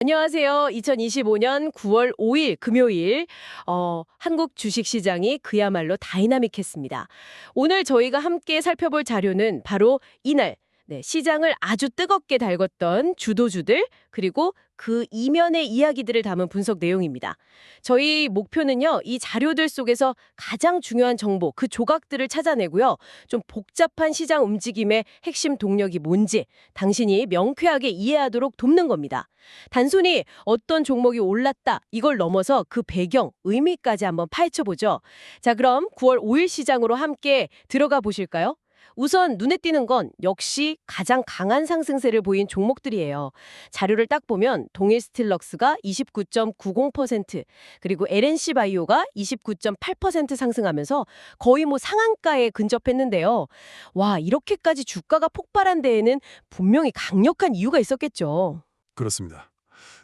안녕하세요. 2025년 9월 5일 금요일 어, 한국 주식시장이 그야말로 다이나믹했습니다. 오늘 저희가 함께 살펴볼 자료는 바로 이날 네, 시장을 아주 뜨겁게 달궜던 주도주들 그리고 그 이면의 이야기들을 담은 분석 내용입니다. 저희 목표는요. 이 자료들 속에서 가장 중요한 정보, 그 조각들을 찾아내고요. 좀 복잡한 시장 움직임의 핵심 동력이 뭔지 당신이 명쾌하게 이해하도록 돕는 겁니다. 단순히 어떤 종목이 올랐다 이걸 넘어서 그 배경, 의미까지 한번 파헤쳐 보죠. 자 그럼 9월 5일 시장으로 함께 들어가 보실까요? 우선 눈에 띄는 건 역시 가장 강한 상승세를 보인 종목들이에요. 자료를 딱 보면 동일 스틸럭스가 29.90% 그리고 LNC 바이오가 29.8% 상승하면서 거의 뭐 상한가에 근접했는데요. 와 이렇게까지 주가가 폭발한 데에는 분명히 강력한 이유가 있었겠죠. 그렇습니다.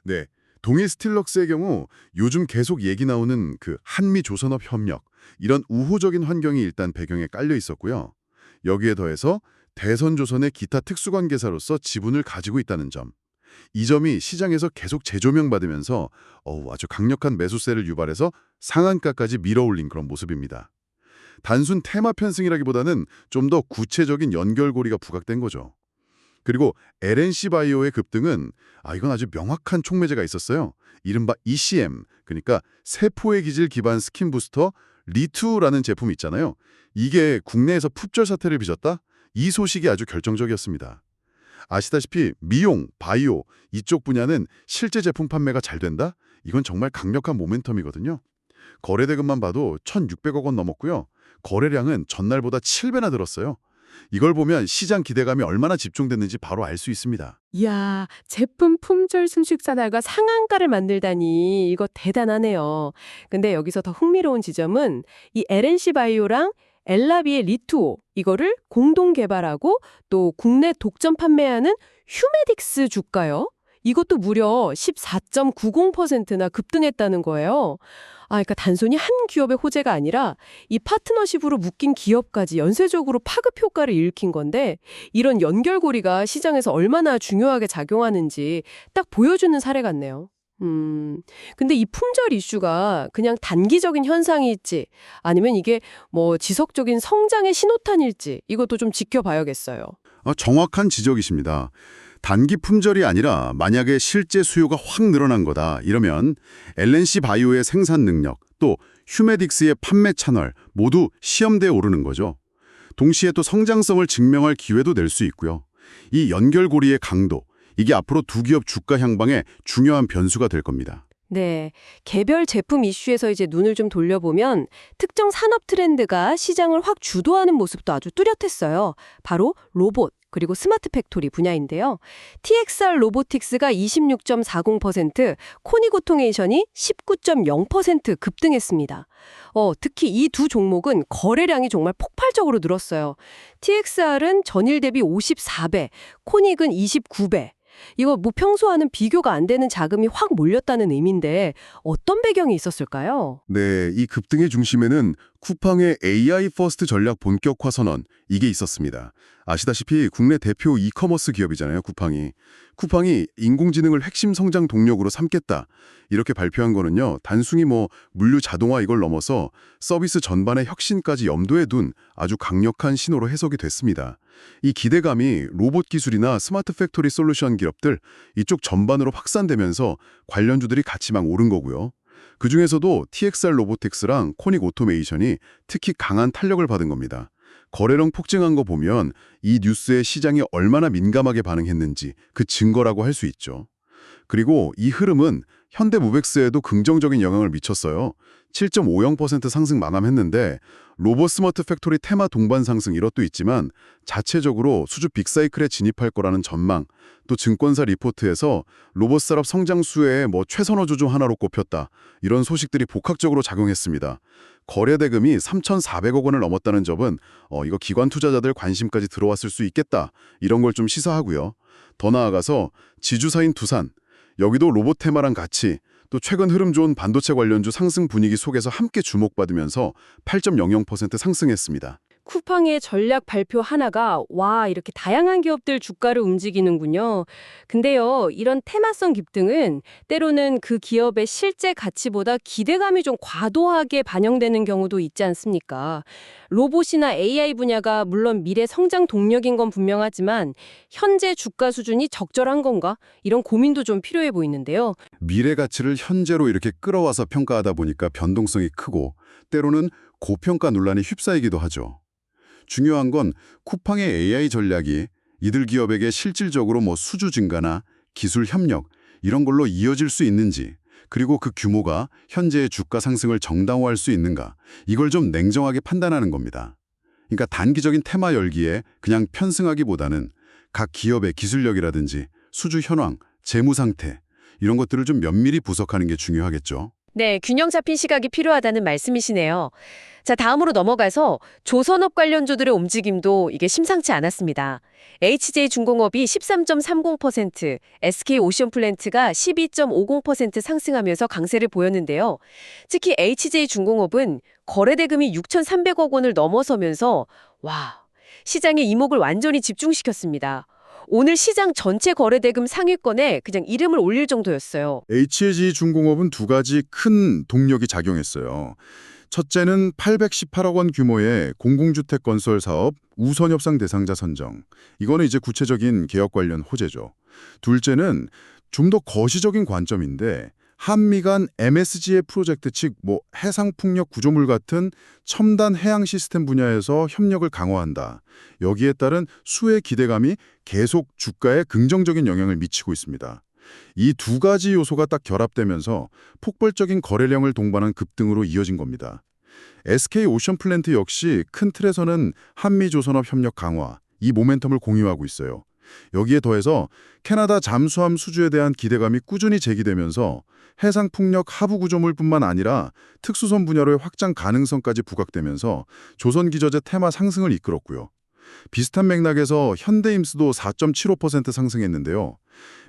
네. 동일 스틸럭스의 경우 요즘 계속 얘기 나오는 그 한미 조선업 협력 이런 우호적인 환경이 일단 배경에 깔려 있었고요. 여기에 더해서 대선 조선의 기타 특수관계사로서 지분을 가지고 있다는 점. 이 점이 시장에서 계속 재조명받으면서 어우, 아주 강력한 매수세를 유발해서 상한가까지 밀어올린 그런 모습입니다. 단순 테마 편승이라기보다는 좀 더 구체적인 연결고리가 부각된 거죠. 그리고 LNC 바이오의 급등은 아 이건 아주 명확한 촉매제가 있었어요. 이른바 ECM, 그러니까 세포의 기질 기반 스킨 부스터 리투라는 제품 있잖아요. 이게 국내에서 풋절 사태를 빚었다? 이 소식이 아주 결정적이었습니다. 아시다시피 미용, 바이오 이쪽 분야는 실제 제품 판매가 잘 된다? 이건 정말 강력한 모멘텀이거든요. 거래 대금만 봐도 1,600억 원 넘었고요. 거래량은 전날보다 7배나 늘었어요. 이걸 보면 시장 기대감이 얼마나 집중됐는지 바로 알 수 있습니다. 이야, 제품 품절 순식 사달과 상한가를 만들다니 이거 대단하네요. 근데 여기서 더 흥미로운 지점은 이 LNC 바이오랑 엘라비의 리투오 이거를 공동 개발하고 또 국내 독점 판매하는 휴메딕스 주가요. 이것도 무려 14.90%나 급등했다는 거예요. 아, 그러니까 단순히 한 기업의 호재가 아니라 이 파트너십으로 묶인 기업까지 연쇄적으로 파급 효과를 일으킨 건데 이런 연결고리가 시장에서 얼마나 중요하게 작용하는지 딱 보여주는 사례 같네요. 음, 근데 이 품절 이슈가 그냥 단기적인 현상일지 아니면 이게 뭐 지속적인 성장의 신호탄일지 이것도 좀 지켜봐야겠어요. 아, 정확한 지적이십니다. 단기 품절이 아니라 만약에 실제 수요가 확 늘어난 거다 이러면 LNC 바이오의 생산 능력 또 휴메딕스의 판매 채널 모두 시험대에 오르는 거죠. 동시에 또 성장성을 증명할 기회도 낼수 있고요. 이 연결고리의 강도 이게 앞으로 두 기업 주가 향방의 중요한 변수가 될 겁니다. 네. 개별 제품 이슈에서 이제 눈을 좀 돌려보면 특정 산업 트렌드가 시장을 확 주도하는 모습도 아주 뚜렷했어요. 바로 로봇, 그리고 스마트 팩토리 분야인데요. TXR 로보틱스가 26.40%, 코니고통에이션이 19.0% 급등했습니다. 어, 특히 이 두 종목은 거래량이 정말 폭발적으로 늘었어요. TXR은 전일 대비 54배, 코닉은 29배. 이거 뭐 평소와는 비교가 안 되는 자금이 확 몰렸다는 의미인데 어떤 배경이 있었을까요? 네, 이 급등의 중심에는 쿠팡의 AI 퍼스트 전략 본격화 선언 이게 있었습니다. 아시다시피 국내 대표 이커머스 기업이잖아요, 쿠팡이. 쿠팡이 인공지능을 핵심 성장 동력으로 삼겠다. 이렇게 발표한 거는요. 단순히 뭐 물류 자동화 이걸 넘어서 서비스 전반의 혁신까지 염두에 둔 아주 강력한 신호로 해석이 됐습니다. 이 기대감이 로봇 기술이나 스마트 팩토리 솔루션 기업들 이쪽 전반으로 확산되면서 관련주들이 같이 막 오른 거고요. 그중에서도 TXR 로보틱스랑 코닉 오토메이션이 특히 강한 탄력을 받은 겁니다. 거래량 폭증한 거 보면 이 뉴스에 시장이 얼마나 민감하게 반응했는지 그 증거라고 할 수 있죠. 그리고 이 흐름은 현대무백스에도 긍정적인 영향을 미쳤어요. 7.50% 상승 마감했는데 로봇 스마트 팩토리 테마 동반 상승 이것도 있지만 자체적으로 수주 빅사이클에 진입할 거라는 전망, 또 증권사 리포트에서 로봇 산업 성장 수혜의 뭐 최선호 조종 하나로 꼽혔다. 이런 소식들이 복합적으로 작용했습니다. 거래 대금이 3,400억 원을 넘었다는 점은 어, 이거 기관 투자자들 관심까지 들어왔을 수 있겠다. 이런 걸 좀 시사하고요. 더 나아가서 지주사인 두산, 여기도 로봇 테마랑 같이 또 최근 흐름 좋은 반도체 관련주 상승 분위기 속에서 함께 주목받으면서 8.00% 상승했습니다. 쿠팡의 전략 발표 하나가 와 이렇게 다양한 기업들 주가를 움직이는군요. 근데요, 이런 테마성 급등은 때로는 그 기업의 실제 가치보다 기대감이 좀 과도하게 반영되는 경우도 있지 않습니까? 로봇이나 AI 분야가 물론 미래 성장 동력인 건 분명하지만 현재 주가 수준이 적절한 건가? 이런 고민도 좀 필요해 보이는데요. 미래 가치를 현재로 이렇게 끌어와서 평가하다 보니까 변동성이 크고 때로는 고평가 논란이 휩싸이기도 하죠. 중요한 건 쿠팡의 AI 전략이 이들 기업에게 실질적으로 뭐 수주 증가나 기술 협력 이런 걸로 이어질 수 있는지 그리고 그 규모가 현재의 주가 상승을 정당화할 수 있는가 이걸 좀 냉정하게 판단하는 겁니다. 그러니까 단기적인 테마 열기에 그냥 편승하기보다는 각 기업의 기술력이라든지 수주 현황, 재무 상태 이런 것들을 좀 면밀히 분석하는 게 중요하겠죠. 네, 균형 잡힌 시각이 필요하다는 말씀이시네요. 자, 다음으로 넘어가서 조선업 관련주들의 움직임도 이게 심상치 않았습니다. HJ중공업이 13.30%, SK오션플랜트가 12.50% 상승하면서 강세를 보였는데요. 특히 HJ중공업은 거래대금이 6,300억 원을 넘어서면서 와, 시장의 이목을 완전히 집중시켰습니다. 오늘 시장 전체 거래대금 상위권에 그냥 이름을 올릴 정도였어요. HAG 중공업은 두 가지 큰 동력이 작용했어요. 첫째는 818억 원 규모의 공공주택 건설 사업 우선 협상 대상자 선정. 이거는 이제 구체적인 개혁 관련 호재죠. 둘째는 좀 더 거시적인 관점인데 한미 간 MSG의 프로젝트 즉 뭐 해상 풍력 구조물 같은 첨단 해양 시스템 분야에서 협력을 강화한다. 여기에 따른 수혜 기대감이 계속 주가에 긍정적인 영향을 미치고 있습니다. 이 두 가지 요소가 딱 결합되면서 폭발적인 거래량을 동반한 급등으로 이어진 겁니다. SK 오션 플랜트 역시 큰 틀에서는 한미조선업 협력 강화, 이 모멘텀을 공유하고 있어요. 여기에 더해서 캐나다 잠수함 수주에 대한 기대감이 꾸준히 제기되면서 해상 풍력 하부 구조물뿐만 아니라 특수선 분야로의 확장 가능성까지 부각되면서 조선기저재 테마 상승을 이끌었고요. 비슷한 맥락에서 현대임스도 4.75% 상승했는데요.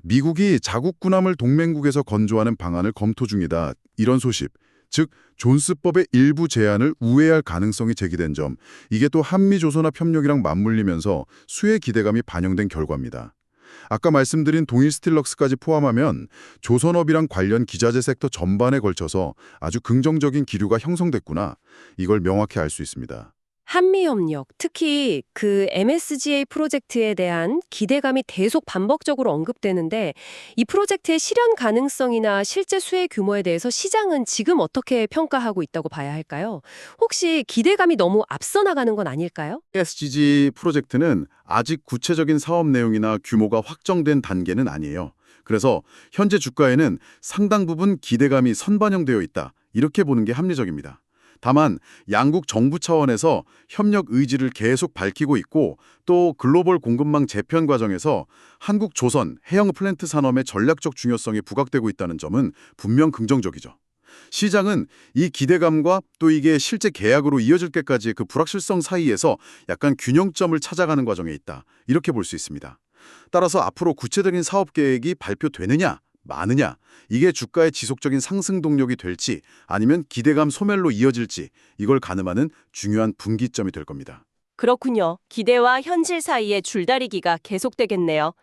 미국이 자국 군함을 동맹국에서 건조하는 방안을 검토 중이다. 이런 소식, 즉 존스법의 일부 제한을 우회할 가능성이 제기된 점, 이게 또 한미조선업 협력이랑 맞물리면서 수혜 기대감이 반영된 결과입니다. 아까 말씀드린 동일 스틸럭스까지 포함하면 조선업이랑 관련 기자재 섹터 전반에 걸쳐서 아주 긍정적인 기류가 형성됐구나. 이걸 명확히 알 수 있습니다. 한미협력, 특히 그 MSGA 프로젝트에 대한 기대감이 계속 반복적으로 언급되는데 이 프로젝트의 실현 가능성이나 실제 수혜 규모에 대해서 시장은 지금 어떻게 평가하고 있다고 봐야 할까요? 혹시 기대감이 너무 앞서 나가는 건 아닐까요? SGG 프로젝트는 아직 구체적인 사업 내용이나 규모가 확정된 단계는 아니에요. 그래서 현재 주가에는 상당 부분 기대감이 선반영되어 있다. 이렇게 보는 게 합리적입니다. 다만 양국 정부 차원에서 협력 의지를 계속 밝히고 있고 또 글로벌 공급망 재편 과정에서 한국 조선 해영 플랜트 산업의 전략적 중요성이 부각되고 있다는 점은 분명 긍정적이죠. 시장은 이 기대감과 또 이게 실제 계약으로 이어질 때까지 그 불확실성 사이에서 약간 균형점을 찾아가는 과정에 있다. 이렇게 볼 수 있습니다. 따라서 앞으로 구체적인 사업 계획이 발표되느냐, 많으냐, 이게 주가의 지속적인 상승 동력이 될지 아니면 기대감 소멸로 이어질지 이걸 가늠하는 중요한 분기점이 될 겁니다. 그렇군요. 기대와 현실 사이의 줄다리기가 계속되겠네요.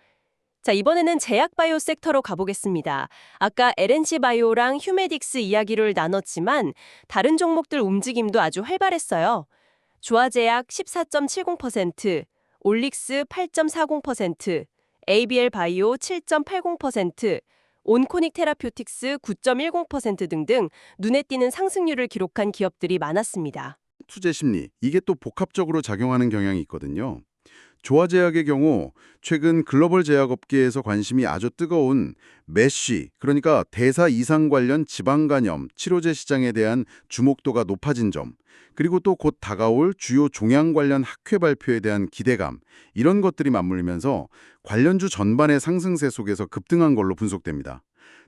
자, 이번에는 제약바이오 섹터로 가보겠습니다. 아까 LNC 바이오랑 휴메딕스 이야기를 나눴지만 다른 종목들 움직임도 아주 활발했어요. 조화제약 14.70%, 올릭스 8.40%, ABL 바이오 7.80%, 온코닉 테라퓨틱스 9.10% 등등 눈에 띄는 상승률을 기록한 기업들이 많았습니다. 투자 심리, 이게 또 복합적으로 작용하는 경향이 있거든요. 조화제약의 경우 최근 글로벌 제약업계에서 관심이 아주 뜨거운 메쉬, 그러니까 대사 이상 관련 지방간염 치료제 시장에 대한 주목도가 높아진 점, 그리고 또 곧 다가올 주요 종양 관련 학회 발표에 대한 기대감, 이런 것들이 맞물리면서 관련주 전반의 상승세 속에서 급등한 걸로 분석됩니다.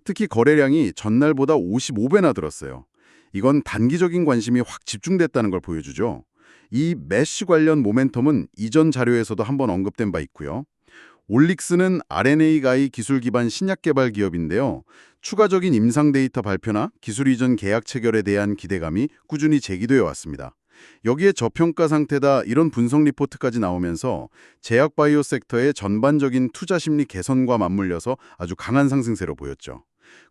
특히 거래량이 전날보다 55배나 늘었어요. 이건 단기적인 관심이 확 집중됐다는 걸 보여주죠. 이 메쉬 관련 모멘텀은 이전 자료에서도 한번 언급된 바 있고요. 올릭스는 RNA 가이 기술 기반 신약 개발 기업인데요. 추가적인 임상 데이터 발표나 기술 이전 계약 체결에 대한 기대감이 꾸준히 제기되어 왔습니다. 여기에 저평가 상태다 이런 분석 리포트까지 나오면서 제약 바이오 섹터의 전반적인 투자 심리 개선과 맞물려서 아주 강한 상승세로 보였죠.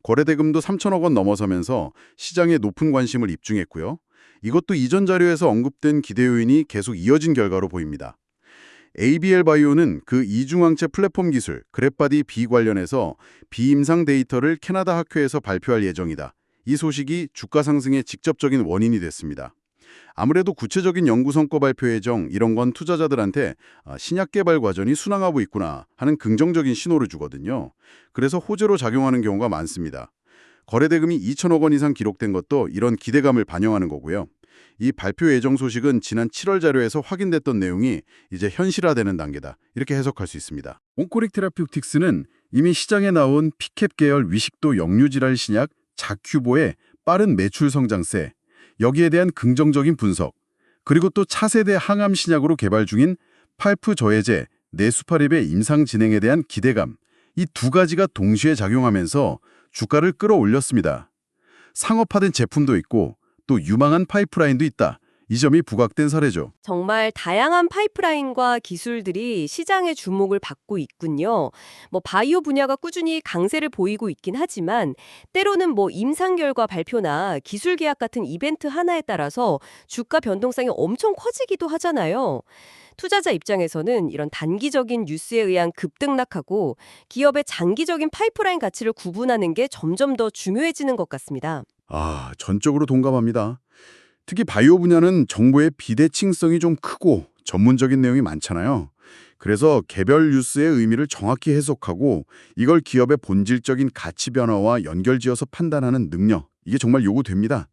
거래 대금도 3천억 원 넘어서면서 시장에 높은 관심을 입중했고요. 이것도 이전 자료에서 언급된 기대 요인이 계속 이어진 결과로 보입니다. ABL 바이오는 그 이중항체 플랫폼 기술 그랩바디 B 관련해서 비임상 데이터를 캐나다 학회에서 발표할 예정이다. 이 소식이 주가 상승의 직접적인 원인이 됐습니다. 아무래도 구체적인 연구 성과 발표 예정 이런 건 투자자들한테 아, 신약 개발 과정이 순항하고 있구나 하는 긍정적인 신호를 주거든요. 그래서 호재로 작용하는 경우가 많습니다. 거래 대금이 2천억 원 이상 기록된 것도 이런 기대감을 반영하는 거고요. 이 발표 예정 소식은 지난 7월 자료에서 확인됐던 내용이 이제 현실화되는 단계다. 이렇게 해석할 수 있습니다. 온코릭 테라피우틱스는 이미 시장에 나온 피캡 계열 위식도 역류질환 신약 자큐보의 빠른 매출 성장세, 여기에 대한 긍정적인 분석, 그리고 또 차세대 항암 신약으로 개발 중인 팔프 저해제, 네수파립의 임상 진행에 대한 기대감, 이 두 가지가 동시에 작용하면서 주가를 끌어올렸습니다. 상업화된 제품도 있고 또 유망한 파이프라인도 있다. 이 점이 부각된 사례죠. 정말 다양한 파이프라인과 기술들이 시장의 주목을 받고 있군요. 뭐 바이오 분야가 꾸준히 강세를 보이고 있긴 하지만 때로는 뭐 임상 결과 발표나 기술 계약 같은 이벤트 하나에 따라서 주가 변동성이 엄청 커지기도 하잖아요. 투자자 입장에서는 이런 단기적인 뉴스에 의한 급등락하고 기업의 장기적인 파이프라인 가치를 구분하는 게 점점 더 중요해지는 것 같습니다. 아, 전적으로 동감합니다. 특히 바이오 분야는 정보의 비대칭성이 좀 크고 전문적인 내용이 많잖아요. 그래서 개별 뉴스의 의미를 정확히 해석하고 이걸 기업의 본질적인 가치 변화와 연결지어서 판단하는 능력, 이게 정말 요구됩니다.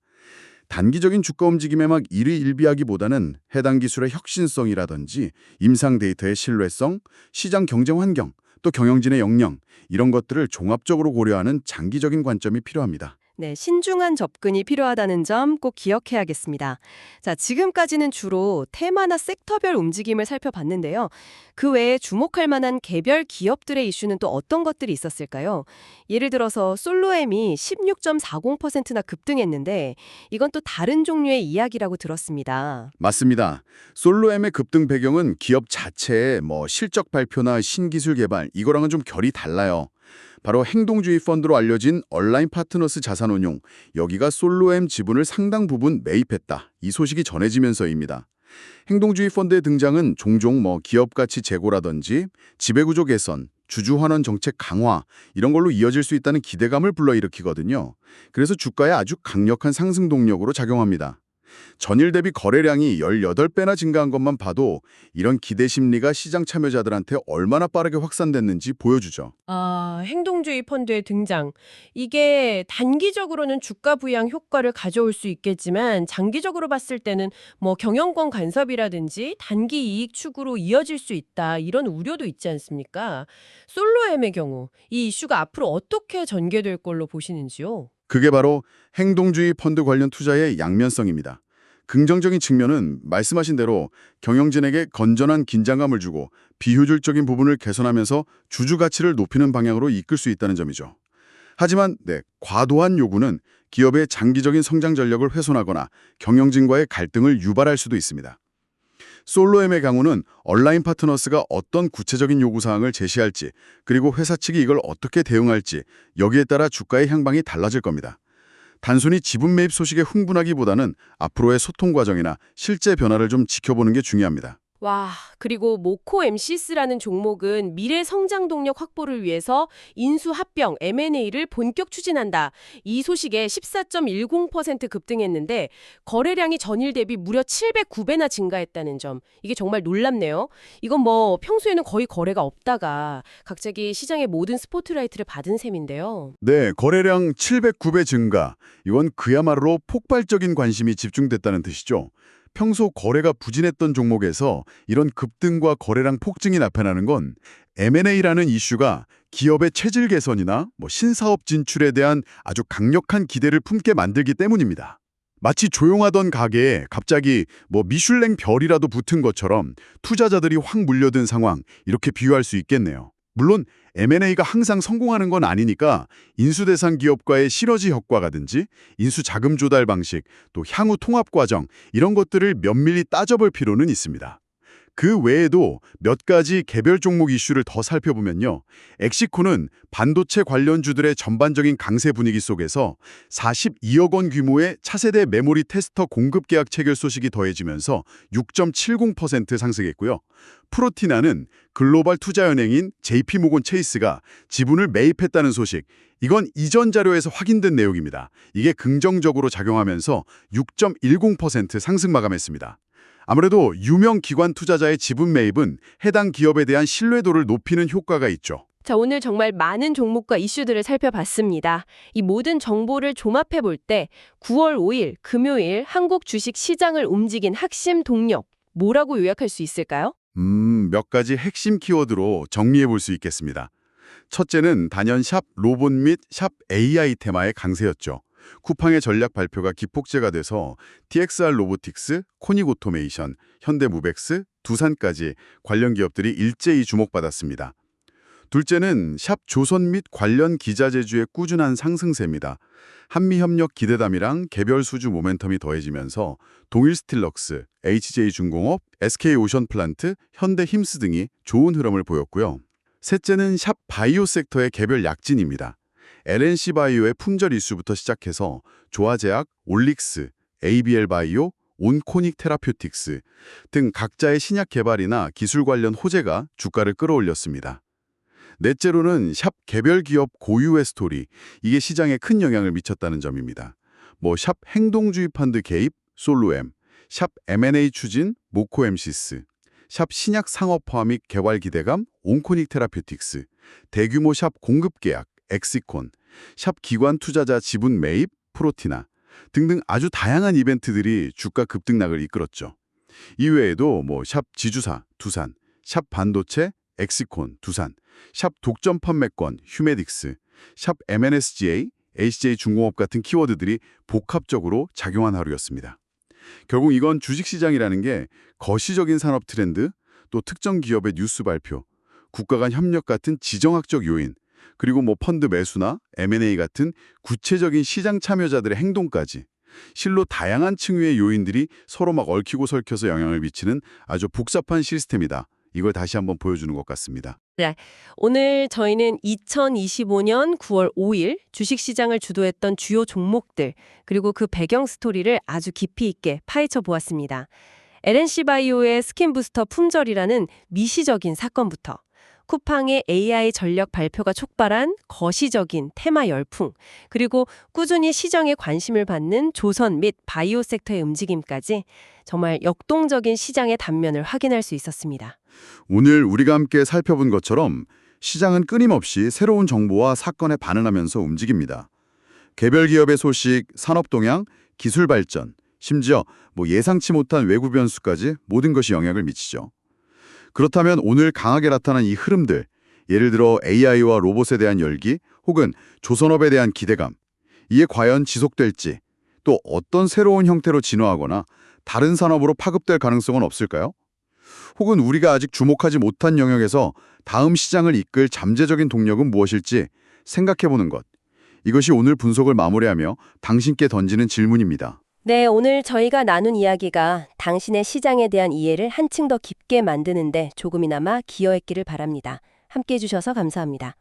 단기적인 주가 움직임에 막 일희일비하기보다는 해당 기술의 혁신성이라든지 임상 데이터의 신뢰성, 시장 경쟁 환경, 또 경영진의 역량 이런 것들을 종합적으로 고려하는 장기적인 관점이 필요합니다. 네, 신중한 접근이 필요하다는 점 꼭 기억해야겠습니다. 자, 지금까지는 주로 테마나 섹터별 움직임을 살펴봤는데요. 그 외에 주목할 만한 개별 기업들의 이슈는 또 어떤 것들이 있었을까요? 예를 들어서 솔로엠이 16.40%나 급등했는데 이건 또 다른 종류의 이야기라고 들었습니다. 맞습니다. 솔로엠의 급등 배경은 기업 자체의 뭐 실적 발표나 신기술 개발 이거랑은 좀 결이 달라요. 바로 행동주의 펀드로 알려진 온라인 파트너스 자산운용 여기가 솔로엠 지분을 상당 부분 매입했다. 이 소식이 전해지면서입니다. 행동주의 펀드의 등장은 종종 뭐 기업 가치 제고라든지 지배구조 개선, 주주 환원 정책 강화 이런 걸로 이어질 수 있다는 기대감을 불러일으키거든요. 그래서 주가에 아주 강력한 상승 동력으로 작용합니다. 전일 대비 거래량이 18배나 증가한 것만 봐도 이런 기대 심리가 시장 참여자들한테 얼마나 빠르게 확산됐는지 보여주죠. 아, 행동주의 펀드의 등장. 이게 단기적으로는 주가 부양 효과를 가져올 수 있겠지만 장기적으로 봤을 때는 뭐 경영권 간섭이라든지 단기 이익 추구로 이어질 수 있다. 이런 우려도 있지 않습니까? 솔로엠의 경우 이 이슈가 앞으로 어떻게 전개될 걸로 보시는지요? 그게 바로 행동주의 펀드 관련 투자의 양면성입니다. 긍정적인 측면은 말씀하신 대로 경영진에게 건전한 긴장감을 주고 비효율적인 부분을 개선하면서 주주 가치를 높이는 방향으로 이끌 수 있다는 점이죠. 하지만 네, 과도한 요구는 기업의 장기적인 성장 전력을 훼손하거나 경영진과의 갈등을 유발할 수도 있습니다. 솔로엠의 경우는 온라인 파트너스가 어떤 구체적인 요구사항을 제시할지 그리고 회사 측이 이걸 어떻게 대응할지 여기에 따라 주가의 향방이 달라질 겁니다. 단순히 지분 매입 소식에 흥분하기보다는 앞으로의 소통 과정이나 실제 변화를 좀 지켜보는 게 중요합니다. 와, 그리고 모코 MCS라는 종목은 미래 성장 동력 확보를 위해서 인수 합병 M&A를 본격 추진한다. 이 소식에 14.10% 급등했는데 거래량이 전일 대비 무려 709배나 증가했다는 점. 이게 정말 놀랍네요. 이건 뭐 평소에는 거의 거래가 없다가 갑자기 시장의 모든 스포트라이트를 받은 셈인데요. 네, 거래량 709배 증가. 이건 그야말로 폭발적인 관심이 집중됐다는 뜻이죠. 평소 거래가 부진했던 종목에서 이런 급등과 거래량 폭증이 나타나는 건 M&A라는 이슈가 기업의 체질 개선이나 뭐 신사업 진출에 대한 아주 강력한 기대를 품게 만들기 때문입니다. 마치 조용하던 가게에 갑자기 뭐 미슐랭 별이라도 붙은 것처럼 투자자들이 확 물려든 상황 이렇게 비유할 수 있겠네요. 물론 M&A가 항상 성공하는 건 아니니까 인수 대상 기업과의 시너지 효과가든지 인수 자금 조달 방식, 또 향후 통합 과정 이런 것들을 면밀히 따져볼 필요는 있습니다. 그 외에도 몇 가지 개별 종목 이슈를 더 살펴보면요. 엑시코는 반도체 관련주들의 전반적인 강세 분위기 속에서 42억 원 규모의 차세대 메모리 테스터 공급 계약 체결 소식이 더해지면서 6.70% 상승했고요. 프로티나는 글로벌 투자연행인 JP모건 체이스가 지분을 매입했다는 소식. 이건 이전 자료에서 확인된 내용입니다. 이게 긍정적으로 작용하면서 6.10% 상승 마감했습니다. 아무래도 유명 기관 투자자의 지분 매입은 해당 기업에 대한 신뢰도를 높이는 효과가 있죠. 자, 오늘 정말 많은 종목과 이슈들을 살펴봤습니다. 이 모든 정보를 종합해 볼 때 9월 5일 금요일 한국 주식 시장을 움직인 핵심 동력 뭐라고 요약할 수 있을까요? 음, 몇 가지 핵심 키워드로 정리해 볼 수 있겠습니다. 첫째는 단연 샵 로봇 및 샵 AI 테마의 강세였죠. 쿠팡의 전략 발표가 기폭제가 돼서 TXR 로보틱스, 코닉 오토메이션, 현대무벡스, 두산까지 관련 기업들이 일제히 주목받았습니다. 둘째는 샵 조선 및 관련 기자 제주의 꾸준한 상승세입니다. 한미협력 기대담이랑 개별 수주 모멘텀이 더해지면서 동일 스틸럭스, HJ중공업, SK오션플란트, 현대힘스 등이 좋은 흐름을 보였고요. 셋째는 샵 바이오 섹터의 개별 약진입니다. LNC 바이오의 품절 이슈부터 시작해서 조화제약, 올릭스, ABL 바이오, 온코닉 테라퓨틱스 등 각자의 신약 개발이나 기술 관련 호재가 주가를 끌어올렸습니다. 넷째로는 샵 개별 기업 고유의 스토리, 이게 시장에 큰 영향을 미쳤다는 점입니다. 뭐 샵 행동주의 펀드 개입, 솔로엠, 샵 M&A 추진, 모코엠시스, 샵 신약 상업화 및 개발 기대감, 온코닉 테라퓨틱스, 대규모 샵 공급 계약, 엑시콘, 샵 기관 투자자 지분 매입, 프로티나 등등 아주 다양한 이벤트들이 주가 급등락을 이끌었죠. 이외에도 뭐 샵 지주사, 두산, 샵 반도체, 엑시콘, 두산, 샵 독점 판매권, 휴메딕스, 샵 MNSGA, HJ중공업 같은 키워드들이 복합적으로 작용한 하루였습니다. 결국 이건 주식시장이라는 게 거시적인 산업 트렌드, 또 특정 기업의 뉴스 발표, 국가 간 협력 같은 지정학적 요인, 그리고 뭐 펀드 매수나 M&A 같은 구체적인 시장 참여자들의 행동까지 실로 다양한 층위의 요인들이 서로 막 얽히고 설켜서 영향을 미치는 아주 복잡한 시스템이다. 이걸 다시 한번 보여주는 것 같습니다. 오늘 저희는 2025년 9월 5일 주식시장을 주도했던 주요 종목들 그리고 그 배경 스토리를 아주 깊이 있게 파헤쳐 보았습니다. LNC 바이오의 스킨 부스터 품절이라는 미시적인 사건부터 쿠팡의 AI 전략 발표가 촉발한 거시적인 테마 열풍, 그리고 꾸준히 시장에 관심을 받는 조선 및 바이오 섹터의 움직임까지 정말 역동적인 시장의 단면을 확인할 수 있었습니다. 오늘 우리가 함께 살펴본 것처럼 시장은 끊임없이 새로운 정보와 사건에 반응하면서 움직입니다. 개별 기업의 소식, 산업 동향, 기술 발전, 심지어 뭐 예상치 못한 외부 변수까지 모든 것이 영향을 미치죠. 그렇다면 오늘 강하게 나타난 이 흐름들, 예를 들어 AI와 로봇에 대한 열기 혹은 조선업에 대한 기대감, 이게 과연 지속될지 또 어떤 새로운 형태로 진화하거나 다른 산업으로 파급될 가능성은 없을까요? 혹은 우리가 아직 주목하지 못한 영역에서 다음 시장을 이끌 잠재적인 동력은 무엇일지 생각해보는 것. 이것이 오늘 분석을 마무리하며 당신께 던지는 질문입니다. 네, 오늘 저희가 나눈 이야기가 당신의 시장에 대한 이해를 한층 더 깊게 만드는데 조금이나마 기여했기를 바랍니다. 함께 해주셔서 감사합니다.